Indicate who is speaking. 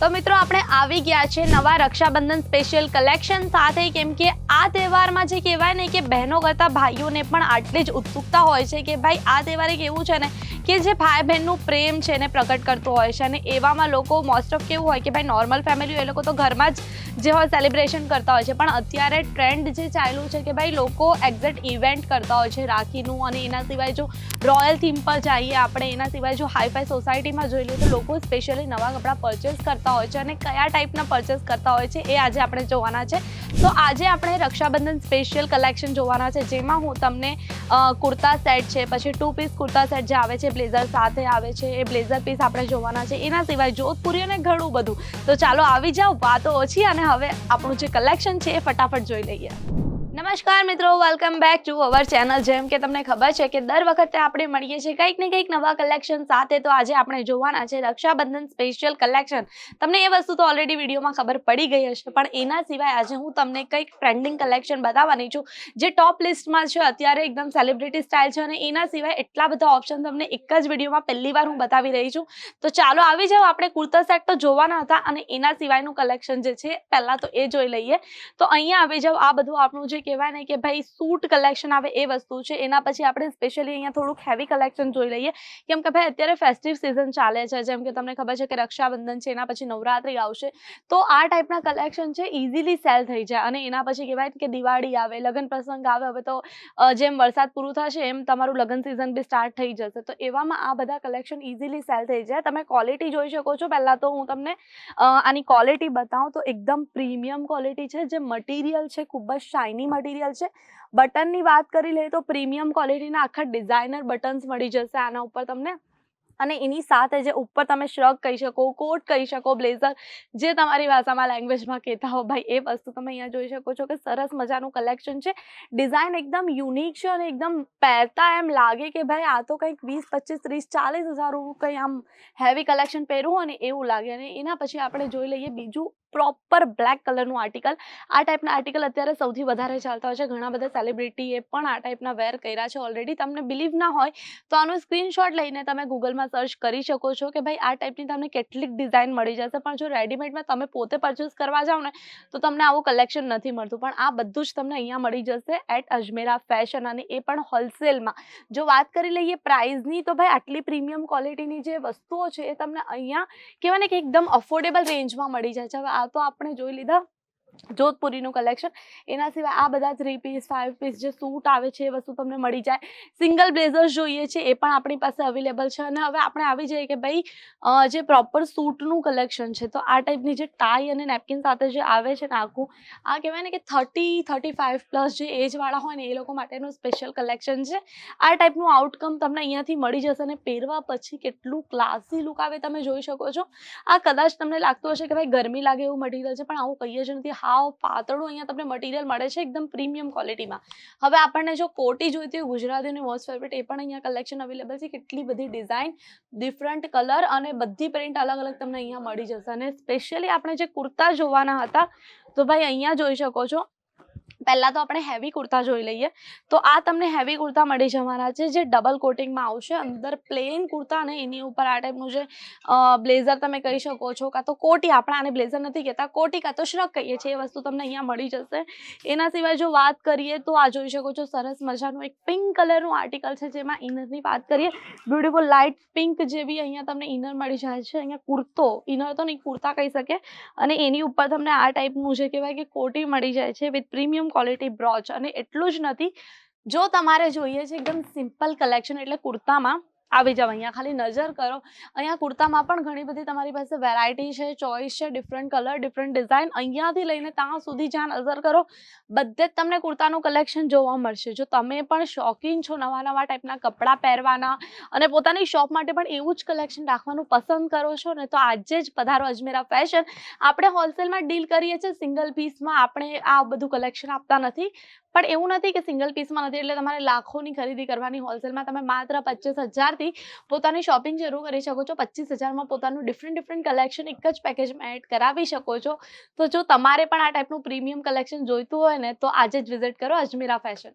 Speaker 1: તો મિત્રો, આપણે આવી ગયા છે નવા રક્ષાબંધન સ્પેશિયલ કલેક્શન સાથે. કેમ કે આ તહેવારમાં જે કહેવાય ને કે બહેનો કરતાં ભાઈઓને પણ આટલી જ ઉત્સુકતા હોય છે કે ભાઈ, આ તહેવાર એક એવું છે ને કે જે ભાઈ બહેનનું પ્રેમ છે એને પ્રગટ કરતું હોય છે અને એવામાં લોકો મોસ્ટ ઓફ કેવું હોય કે ભાઈ નોર્મલ ફેમિલી એ લોકો તો ઘરમાં જ જે હોય સેલિબ્રેશન કરતા હોય છે. પણ અત્યારે ટ્રેન્ડ જે ચાલ્યું છે કે ભાઈ, લોકો એક્ઝેક્ટ ઇવેન્ટ કરતા હોય છે, રાખીનું અને એના સિવાય જો રોયલ થીમ પર જઈએ આપણે, એના સિવાય જો હાઈફાઈ સોસાયટીમાં જોઈ લઈએ તો લોકો સ્પેશિયલી નવા કપડાં પરચેસ કરતા હોય છે અને કયા ટાઈપના પરચેસ કરતા હોય છે એ આજે આપણે જોવાના છે. તો આજે આપણે રક્ષાબંધન સ્પેશિયલ કલેક્શન જોવાના છે, જેમાં હું તમને કુર્તા સેટ છે, પછી ટુ પીસ કુર્તા સેટ જે આવે છે બ્લેઝર સાથે આવે છે, એ બ્લેઝર પીસ આપણે જોવાના છે. એના સિવાય જોધપુરી અને ઘણું બધું. તો ચાલો આવી જાઓ, વાતો ઓછી અને હવે આપણું જે કલેક્શન છે એ ફટાફટ જોઈ લઈએ. નમસ્કાર મિત્રો welcome back to our channel જેમ કે તમને ખબર છે કે દર વખતે આપણે મળીએ છીએ કંઈક ને કંઈક નવા કલેક્શન સાથે. તો આજે આપણે જોવાના છે રક્ષાબંધન સ્પેશિયલ કલેક્શન તમને એ વસ્તુ તો ઓલરેડી વિડીયોમાં ખબર પડી ગઈ હશે, પણ એના સિવાય આજે હું તમને કંઈક ટ્રેન્ડિંગ કલેક્શન બતાવવાની છું. જે ટોપ લિસ્ટમાં છે, અત્યારે એકદમ સેલિબ્રિટી સ્ટાઇલ છે અને એના સિવાય એટલા બધા ઓપ્શન તમને એક જ વિડીયોમાં પહેલી વાર હું બતાવી રહી છું. તો ચાલો આવી જાઓ, આપણે કુર્તા સેટ તો જોવાના હતા અને એના સિવાયનું કલેક્શન જે છે, પહેલાં તો એ જોઈ લઈએ. તો અહીંયા આવી જાઓ, આ બધું આપણું જે કહેવાય ને કે ભાઈ સૂટ કલેક્શન આવે એ વસ્તુ છે. એના પછી આપણે સ્પેશિયલી અહીંયા થોડુંક હેવી કલેક્શન જોઈ લઈએ. કેમ કે ભાઈ અત્યારે ફેસ્ટિવ સિઝન ચાલે છે. જેમ કે તમને ખબર છે કે રક્ષાબંધન છે, એના પછી નવરાત્રી આવશે. તો આ ટાઈપના કલેક્શન છે ઇઝીલી સેલ થઈ જાય. અને એના પછી કહેવાય કે દિવાળી આવે, લગ્ન પ્રસંગ આવે. હવે તો જેમ વરસાદ પૂરું થશે, એમ તમારું લગ્ન સિઝન બી સ્ટાર્ટ થઈ જશે. તો એવામાં આ બધા કલેક્શન ઇઝીલી સેલ થઈ જાય. તમે ક્વોલિટી જોઈ શકો છો. પહેલાં તો હું તમને આની ક્વોલિટી બતાવું તો એકદમ પ્રીમિયમ ક્વોલિટી છે. જે મટીરિયલ છે, ખૂબ જ શાઇની મટીરિયલ છે. બટનની વાત કરી લઈએ તો પ્રીમિયમ ક્વોલિટીના આખા ડિઝાઇનર બટન્સ મળી જશે આના ઉપર તમને. અને એની સાથે જે ઉપર તમે શ્રગ કહી શકો કોટ કહી શકો બ્લેઝર જે તમારી ભાષામાં લેંગ્વેજમાં કહેતા હો ભાઈ, એ વસ્તુ તમે અહીંયા જોઈ શકો છો કે સરસ મજાનું કલેક્શન છે. ડિઝાઇન એકદમ યુનિક છે અને એકદમ પહેરતા એમ લાગે કે ભાઈ, આ તો કંઈક વીસ, પચીસ, ત્રીસ, ચાલીસ હજારનું કંઈ આમ હેવી કલેક્શન પહેરવું અને એવું લાગે. અને એના પછી આપણે જોઈ લઈએ બીજું પ્રોપર બ્લેક કલરનું આર્ટિકલ. આ ટાઈપના આર્ટિકલ અત્યારે સૌથી વધારે ચાલતા હોય છે. ઘણા બધા સેલિબ્રિટીએ પણ આ ટાઈપના વેર કર્યા છે ઓલરેડી તમને બિલીવ ના હોય, તો આનો સ્ક્રીનશોટ લઈને તમે ગૂગલમાં સર્ચ કરી શકો છો કે ભાઈ આ ટાઈપની તમને કેટલીક ડિઝાઇન મળી જશે. પણ જો રેડીમેડમાં તમે પોતે પરચેસ કરવા જાઓ ને, તો તમને આવું કલેક્શન નથી મળતું. પણ આ બધું જ તમને અહીંયા મળી જશે એટ અજમેરા ફેશન અને એ પણ હોલસેલમાં જો વાત કરી લઈએ પ્રાઇઝની તો ભાઈ આટલી પ્રીમિયમ ક્વોલિટીની જે વસ્તુઓ છે એ તમને અહીંયા કહેવાય ને કે એકદમ અફોર્ડેબલ રેન્જમાં મળી જાય છે. હવે આ તો આપણે જોઈ લીધા. જોધપુરીનું કલેક્શન એના સિવાય આ બધા થ્રી પીસ ફાઇવ પીસ જે સૂટ આવે છે, એ વસ્તુ તમને મળી જાય. સિંગલ બ્લેઝર્સ જોઈએ છે, એ પણ આપણી પાસે અવેલેબલ છે. અને હવે આપણે આવી જઈએ કે ભાઈ જે પ્રોપર સૂટનું કલેક્શન છે, તો આ ટાઈપની જે ટાઈ અને નેપકિન સાથે જે આવે છે ને આખું આ કહેવાય ને કે થર્ટી થર્ટી ફાઇવ પ્લસ જે એજવાળા હોય ને, એ લોકો માટેનું સ્પેશિયલ કલેક્શન છે. આ ટાઈપનું આઉટકમ તમને અહીંયાથી મળી જશે અને પહેરવા પછી કેટલું ક્લાસી લુક આવે તમે જોઈ શકો છો. આ કદાચ તમને લાગતું હશે કે ભાઈ ગરમી લાગે એવું મટીરિયલ છે, પણ આવું કહીએ જ નથી. હાવ પાતળું, અહીંયા તમને મટીરિયલ મળે છે એકદમ પ્રીમિયમ ક્વોલિટીમાં હવે આપણને જો કોટી જોઈતી હોય, ગુજરાતીની મોસ્ટ ફેવરેટ એ પણ અહીંયા કલેક્શન અવેલેબલ છે. કેટલી બધી ડિઝાઇન ડિફરન્ટ કલર અને બધી પ્રિન્ટ અલગ અલગ તમને અહીંયા મળી જશે. અને સ્પેશિયલી આપણે જે કુર્તા જોવાના હતા, તો ભાઈ અહીંયા જોઈ શકો છો. પહેલાં તો આપણે હેવી કુર્તા જોઈ લઈએ. તો આ તમને હેવી કુર્તા મળી જવાના છે, જે ડબલ કોટિંગમાં આવશે. અંદર પ્લેન કુર્તા અને એની ઉપર આ ટાઈપનું જે બ્લેઝર તમે કહી શકો છો, કાં તો કોટી, આપણે આને બ્લેઝર નથી કહેતા, કોટી કાં તો શ્રક કહીએ છીએ, એ વસ્તુ તમને અહીંયા મળી જશે. એના સિવાય જો વાત કરીએ તો આ જોઈ શકો છો, સરસ મજાનું એક પિંક કલરનું આર્ટિકલ છે, જેમાં ઇનરની વાત કરીએ. બ્યુટીફુલ લાઇટ પિંક જેવી અહીંયા તમને ઇનર મળી જાય છે. અહીંયા કુર્તો ઇનર તો નહીં, કુર્તા કહી શકે અને એની ઉપર તમને આ ટાઈપનું જે કહેવાય કે કોટી મળી જાય છે વિથ પ્રીમિયમ ક્વોલિટી બ્રોચ અને એટલું જ નથી. જો તમારે જોઈએ છે એકદમ સિમ્પલ કલેક્શન એટલે કુર્તામાં આવી જાવ. અહીંયા ખાલી નજર કરો. અહીંયા કુર્તામાં પણ ઘણી બધી તમારી પાસે વેરાયટી છે ચોઈસ છે ડિફરન્ટ કલર ડિફરન્ટ ડિઝાઇન અહીંયાથી લઈને ત્યાં સુધી જ્યાં નજર કરો, બધે જ તમને કુર્તાનું કલેક્શન જોવા મળશે. જો તમે પણ શોખીન છો નવા નવા ટાઈપના કપડાં પહેરવાના અને પોતાની શોપ માટે પણ એવું જ કલેક્શન રાખવાનું પસંદ કરો છો ને, તો આજે જ પધારો અજમેરા ફેશન આપણે હોલસેલમાં ડીલ કરીએ છીએ સિંગલ પીસમાં આપણે આ બધું કલેક્શન આપતા નથી. પણ એવું નથી કે સિંગલ પીસમાં નથી, એટલે તમારે લાખોની ખરીદી કરવાની. હોલસેલમાં તમે માત્ર પચીસ હજારથી પોતાની શોપિંગ શરૂ કરી શકો છો. પચીસ હજારમાં પોતાનું ડિફરન્ટ ડિફરન્ટ કલેક્શન એક જ પેકેજમાં એડ કરાવી શકો છો. તો જો તમારે પણ આ ટાઈપનું પ્રીમિયમ કલેક્શન જોઈતું હોય ને, તો આજે જ વિઝિટ કરો અજમીરા ફેશન